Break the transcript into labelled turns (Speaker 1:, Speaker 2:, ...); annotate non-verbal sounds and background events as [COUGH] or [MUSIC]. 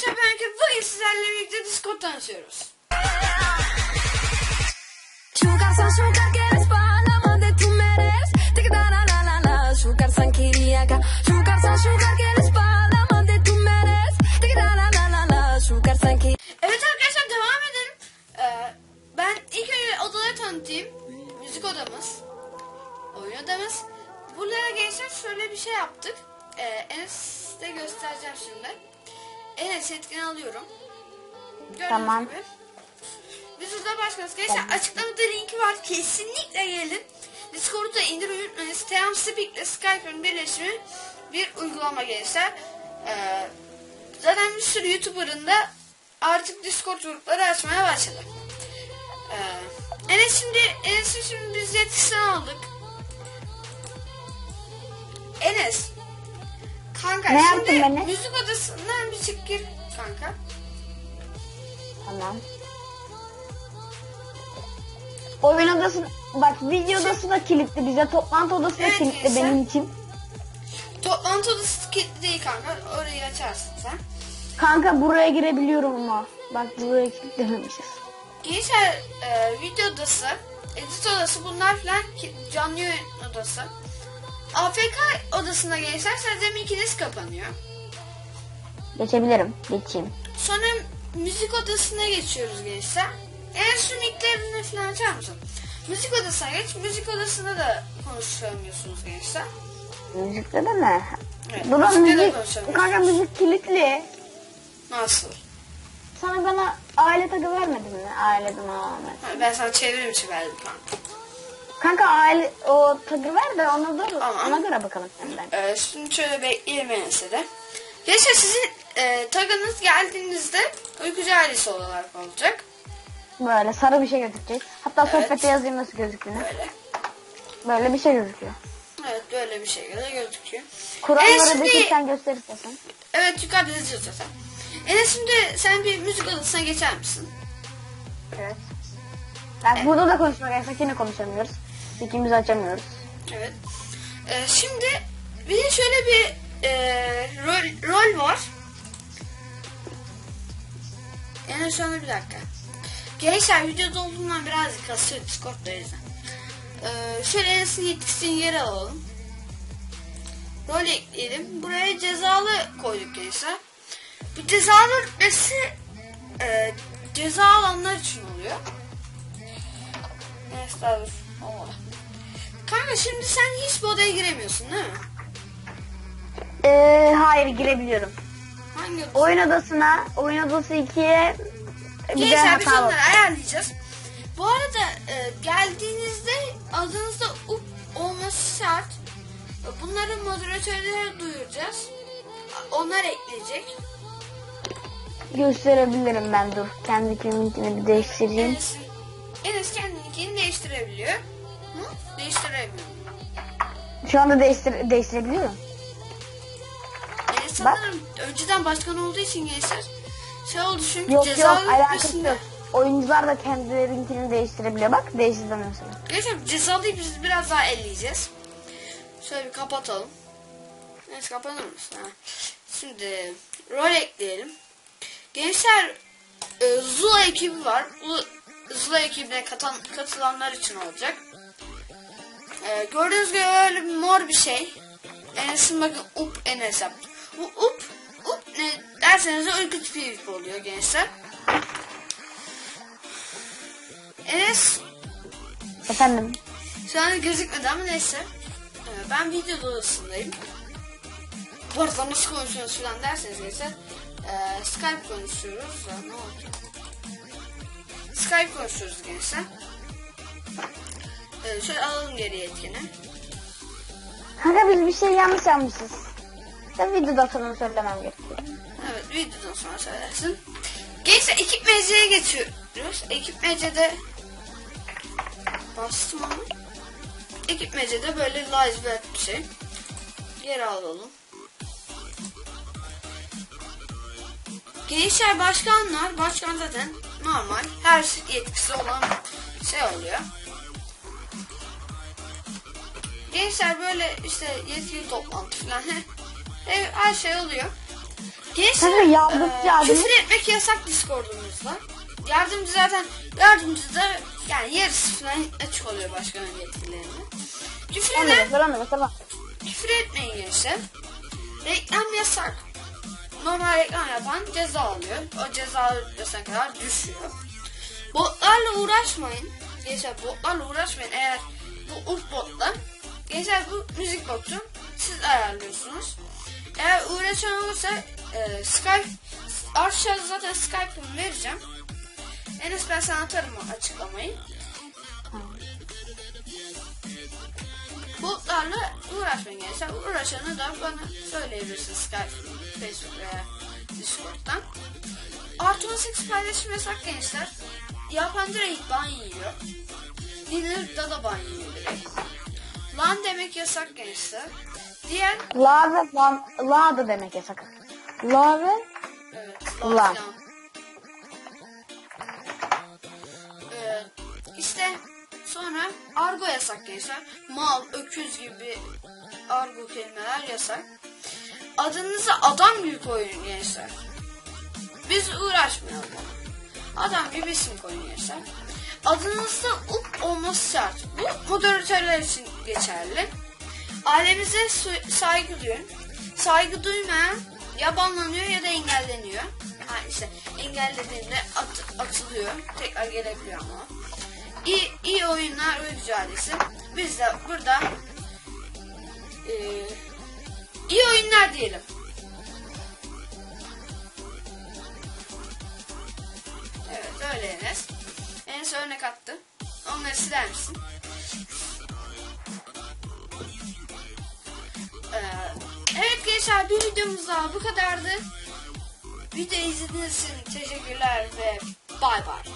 Speaker 1: Arkadaşlar ben ki bugün sizlerle birlikte Discord tanışıyoruz. Evet arkadaşlar devam edelim. Ee, ben ilk önce odaları tanıtayım. Müzik odamız. Oyun odamız. Buralara gençler şöyle bir şey yaptık. Ee, Enes'e göstereceğim şimdi. Enes etkini alıyorum. Gördüğünüz
Speaker 2: Tamam.
Speaker 1: gibi. Biz burada başkanız. Gençler açıklamada linki var. Kesinlikle gelin. Discord'u da indir unutmayın. Teamspeak ile Skype'ın birleşimi bir uygulama gençler. Ee, zaten bir sürü YouTuber'ın da artık Discord grupları açmaya başladı. Ee, Enes şimdi Enes'in şimdi biz yetkisini aldık. Enes. Kanka
Speaker 2: Ne
Speaker 1: şimdi
Speaker 2: yaptın Enes?
Speaker 1: müzik odasından bir çık gir kanka.
Speaker 2: Tamam. Oyun odası bak video odası da kilitli bize toplantı odası da
Speaker 1: Evet,
Speaker 2: kilitli
Speaker 1: Gülsen.
Speaker 2: benim için.
Speaker 1: Toplantı odası kilitli değil kanka. Orayı açarsın sen.
Speaker 2: Kanka buraya girebiliyorum ama. Bak buraya kilitlememişiz.
Speaker 1: Gençler e, video odası, edit odası bunlar filan ki- canlı yayın odası. AFK odasında gençler sadece ikiniz kapanıyor.
Speaker 2: Geçebilirim. Geçeyim.
Speaker 1: Sonra müzik odasına geçiyoruz gençler. En son ilklerini falan açar mısın? Müzik odasına geç. Müzik odasında da konuşamıyorsunuz gençler.
Speaker 2: Müzikte de mi?
Speaker 1: Evet, de
Speaker 2: müzik. Kanka müzik kilitli.
Speaker 1: Nasıl?
Speaker 2: Sana bana aile tagı vermedin mi? Aileden Ahmet.
Speaker 1: Ha, Ben sana çevrim içi verdim kanka.
Speaker 2: Kanka aile o tagı ver de ona da
Speaker 1: Tamam.
Speaker 2: ona göre bakalım senden.
Speaker 1: Ee, şimdi şöyle bekleyelim Enes'e de. Gençler sizin e, tagınız geldiğinizde uykucu ailesi olarak olacak.
Speaker 2: Böyle sarı bir şey gözükecek. Hatta
Speaker 1: Evet.
Speaker 2: sohbete yazayım nasıl gözüktüğünü.
Speaker 1: Böyle.
Speaker 2: Böyle bir şey gözüküyor.
Speaker 1: Evet böyle bir şekilde gözüküyor.
Speaker 2: Kuralları
Speaker 1: Enes şimdi-
Speaker 2: bekirken gösterirsen.
Speaker 1: Evet yukarıda yazıyor zaten. Enes şimdi sen bir müzik odasına geçer misin?
Speaker 2: Evet. Bak burada da konuşmak yasak yine konuşamıyoruz. İkimiz açamıyoruz.
Speaker 1: Evet. Ee, şimdi de şöyle bir e, rol, rol var. Enes şu bir dakika. Gençler videoda olduğundan birazcık kasıyor Discord'da yüzden. Ee, şöyle Enes'in yetkisini yere alalım. Rol ekleyelim. Buraya cezalı koyduk gençler. Bu cezalı rütbesi e, ceza alanlar için oluyor. Neyse daha Olmadı. Kanka şimdi sen hiç bu odaya giremiyorsun değil mi?
Speaker 2: Ee, hayır girebiliyorum.
Speaker 1: Hangi odaya?
Speaker 2: Oyun odasına, oyun odası 2'ye bir de
Speaker 1: Gençler biz
Speaker 2: hata
Speaker 1: onları ayarlayacağız. Bu arada e, geldiğinizde adınızda up olması şart. Bunları moderatörlere duyuracağız. Onlar ekleyecek.
Speaker 2: Gösterebilirim ben dur. Kendi kimliğini bir değiştireyim.
Speaker 1: Enes, Enes kendininkini değiştirebiliyor. Hı? Değiştiremiyor.
Speaker 2: Şu anda değiştir değiştirebiliyorum.
Speaker 1: Enes
Speaker 2: Bak.
Speaker 1: sanırım önceden başkan olduğu için gençler şey oldu çünkü
Speaker 2: Yok yok
Speaker 1: cezalı
Speaker 2: alakası yok. Oyuncular da kendilerinkini değiştirebiliyor. Bak değiştirdim mesela.
Speaker 1: Gençler cezalıyı biz biraz daha elleyeceğiz. Şöyle bir kapatalım. Neyse kapanır mısın? Ha. Şimdi rol ekleyelim. Gençler e, Zula ekibi var. Bu Zula ekibine katan, katılanlar için olacak. E, gördüğünüz gibi böyle bir mor bir şey. Enes'in bakın up Enes yaptı. Bu up up ne derseniz de uyku tipi oluyor gençler. Enes
Speaker 2: Efendim.
Speaker 1: şu an gözükmedi ama neyse. Ee, ben video odasındayım. Bu arada nasıl konuşuyoruz falan derseniz neyse. Ee, Skype konuşuyoruz. Ne oldu? Skype konuşuyoruz gençler. Ee, şöyle alalım geriye etkini.
Speaker 2: Kanka biz bir şey yanlış yapmışız. Tabii videoda sonra söylemem gerekiyor.
Speaker 1: Evet videodan sonra söylersin. Gençler ekip mecliye geçiyoruz. Ekip meclide bastım ama. Ekip meclide böyle live bir şey. Geri alalım. Gençler başkanlar, başkan zaten normal her yetkisi olan şey oluyor. Gençler böyle işte yetkili toplantı falan [LAUGHS] he- he- her şey oluyor. Gençler
Speaker 2: Tabii yardımcı
Speaker 1: e, küfür etmek yasak Discord'umuzda. Yardımcı zaten yardımcı da yani yarısı falan açık oluyor başkanın yetkilerine. Küfür eden
Speaker 2: göster bak.
Speaker 1: küfür etmeyin gençler. Reklam yasak. Normal reklam yapan ceza alıyor. O ceza ödesine kadar düşüyor. Botlarla uğraşmayın. Gençler botlarla uğraşmayın. Eğer bu ult botla. Gençler bu müzik botu. Siz ayarlıyorsunuz. Eğer uğraşan olursa e, Skype aşağıda zaten Skype'ımı vereceğim. Enes ben sana atarım açıklamayı. Botlarla uğraşmayın gençler. Uğraşanı da bana söyleyebilirsiniz Skype, Facebook veya Discord'dan. Artı 18 paylaşım yasak gençler. Yapan direkt ban yiyor. Dinler'da da ban yiyor direkt. Lan demek yasak gençler. Diğer
Speaker 2: La ve lan, la da demek yasak. La ve
Speaker 1: Evet.
Speaker 2: Lan.
Speaker 1: Lan. Ee, işte sonra argo yasak gençler. Mal, öküz gibi argo kelimeler yasak. Adınızı adam gibi koyun gençler. Biz uğraşmayalım. Adam gibi isim koyun gençler. Adınızda up olması şart. Bu moderatörler için geçerli. Ailemize saygı duyun. Saygı duymayan ya banlanıyor ya da engelleniyor. Ha işte engellediğinde at- atılıyor. Tekrar gelebiliyor ama. İyi, iyi oyunlar ve mücadelesi. Biz de burada eee, iyi oyunlar diyelim. Evet öyle Enes. Enes örnek attı. Onları siler misin? Ee, evet gençler bir videomuz daha bu kadardı. Video izlediğiniz için teşekkürler ve bay bay.